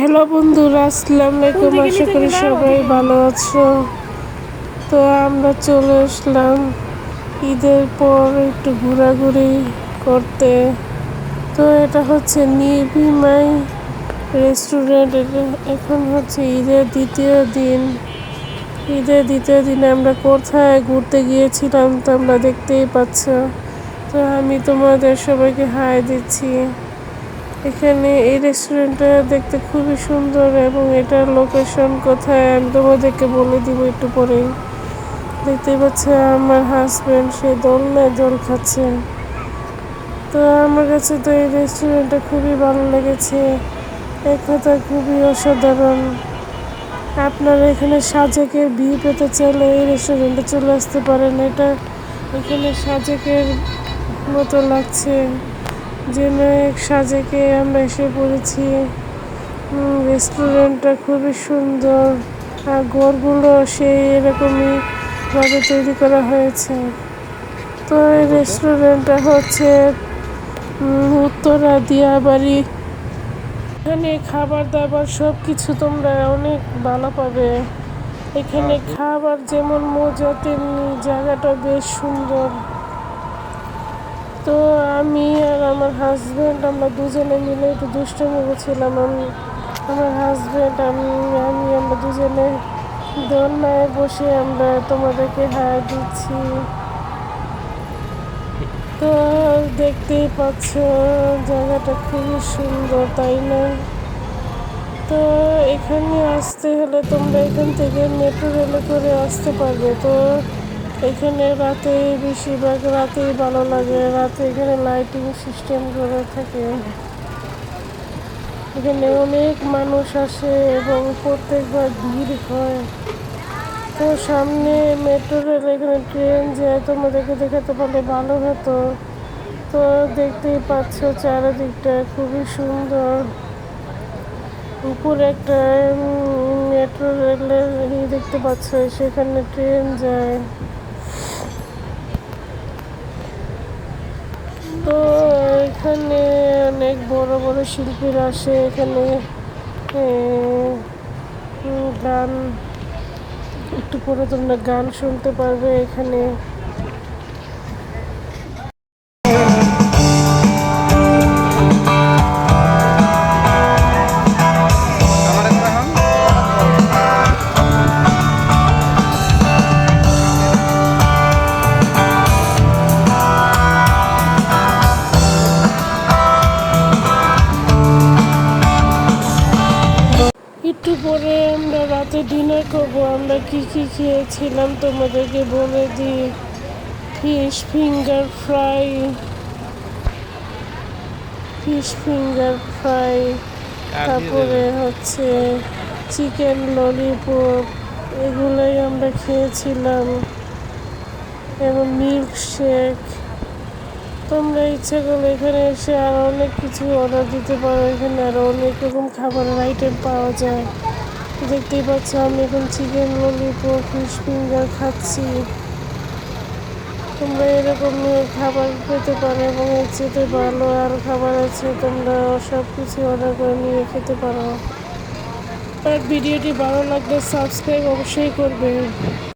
Hello বন্ধুরা আসসালামু আলাইকুম। আশা করি সবাই ভালো আছো। তো আমরা চলে আসলাম ঈদের পর একটু ঘোরাঘুরি করতে। তো এটা হচ্ছে নিবিমাই রেস্টুরেন্ট এখন হচ্ছে ঈদের দ্বিতীয় দিন। ঈদের দ্বিতীয় দিনে আমরা কোথায় ঘুরতে গিয়েছিলাম তো আমরা দেখতেই পাচ্ছ। তো আমি তোমাদের সবাইকে হাই দিচ্ছি। এখানে এই রেস্টুরেন্টটা দেখতে খুবই সুন্দর এবং এটার লোকেশন কোথায় আমি তোমাদেরকে বলে দিব একটু পরেই। দেখতে পাচ্ছে আমার হাজব্যান্ড সে দোলনায় দোল খাচ্ছে। তো আমার কাছে তো এই রেস্টুরেন্টটা খুবই ভালো লেগেছে। এক কথা খুবই অসাধারণ। আপনারা এখানে সাজেকের বিয়ে পেতে চাইলে এই রেস্টুরেন্টে চলে আসতে পারেন। এটা এখানে সাজেকের মতো লাগছে। যেন এক সাজেকে আমরা এসে পড়েছি। রেস্টুরেন্টটা খুবই সুন্দর আর ঘরগুলো সেই এরকমই ভাবে তৈরি করা হয়েছে। তো এই রেস্টুরেন্টটা হচ্ছে উত্তরা দিয়াবাড়ি। এখানে খাবার দাবার সব কিছু তোমরা অনেক ভালো পাবে। এখানে খাবার যেমন মজা তেমনি জায়গাটা বেশ সুন্দর। তো আমি আর আমার হাজব্যান্ড আমরা দুজনে মিলে একটু দুষ্টমি করছিলাম আমি, আমার হাজব্যান্ড আমি আমি, আমরা দুজনে দোলনায় বসে আমরা তোমাদেরকে হাই দিচ্ছি। তো দেখতেই পাচ্ছ, জায়গাটা খুবই সুন্দর, তাই না? তো এখানে আসতে হলে তোমরা এখান থেকে মেট্রো রেলে করে আসতে পারবে। তো এখানে রাতে, বেশিরভাগ রাতেই ভালো লাগে। রাতে এখানে লাইটিং সিস্টেম করে থাকে। এখানে অনেক মানুষ আসে এবং প্রত্যেকবার ভিড় হয়। তো সামনে মেট্রো রেল এখানে ট্রেন যায়। তোমাদেরকে দেখাতে পারলে ভালো হতো। তো দেখতেই পাচ্ছ চারিদিকটা খুবই সুন্দর। উপরে একটা মেট্রো রেলের দেখতে পাচ্ছ, সেখানে ট্রেন যায়। তো এখানে অনেক বড় বড় শিল্পীরা আসে, এখানে গান, একটু পরে তোমরা গান শুনতে পারবে এখানে। একটু পরে আমরা রাতে ডিনার করব। আমরা কি কি খেয়েছিলাম তোমাদেরকে বলে দিই। Fish finger fry fish finger fry তারপরে হচ্ছে চিকেন ললিপপ এগুলোই আমরা খেয়েছিলাম। এবং মিল্ক শেক তোমরা ইচ্ছা করলে এখানে এসে আরও অনেক কিছু অর্ডার দিতে পারো। এখানে আরও অনেক রকম খাবারের আইটেম পাওয়া যায়। দেখতেই পাচ্ছ, আমি এখন চিকেন ললিপপ ফিশ ফিঙ্গার খাচ্ছি। তোমরা এরকম খাবার পেতে পারো এবং এর চেয়ে ভালো আর খাবার আছে, তোমরা সব কিছু অর্ডার করে নিয়ে খেতে পারো। আর ভিডিওটি ভালো লাগলে সাবস্ক্রাইব অবশ্যই করবে।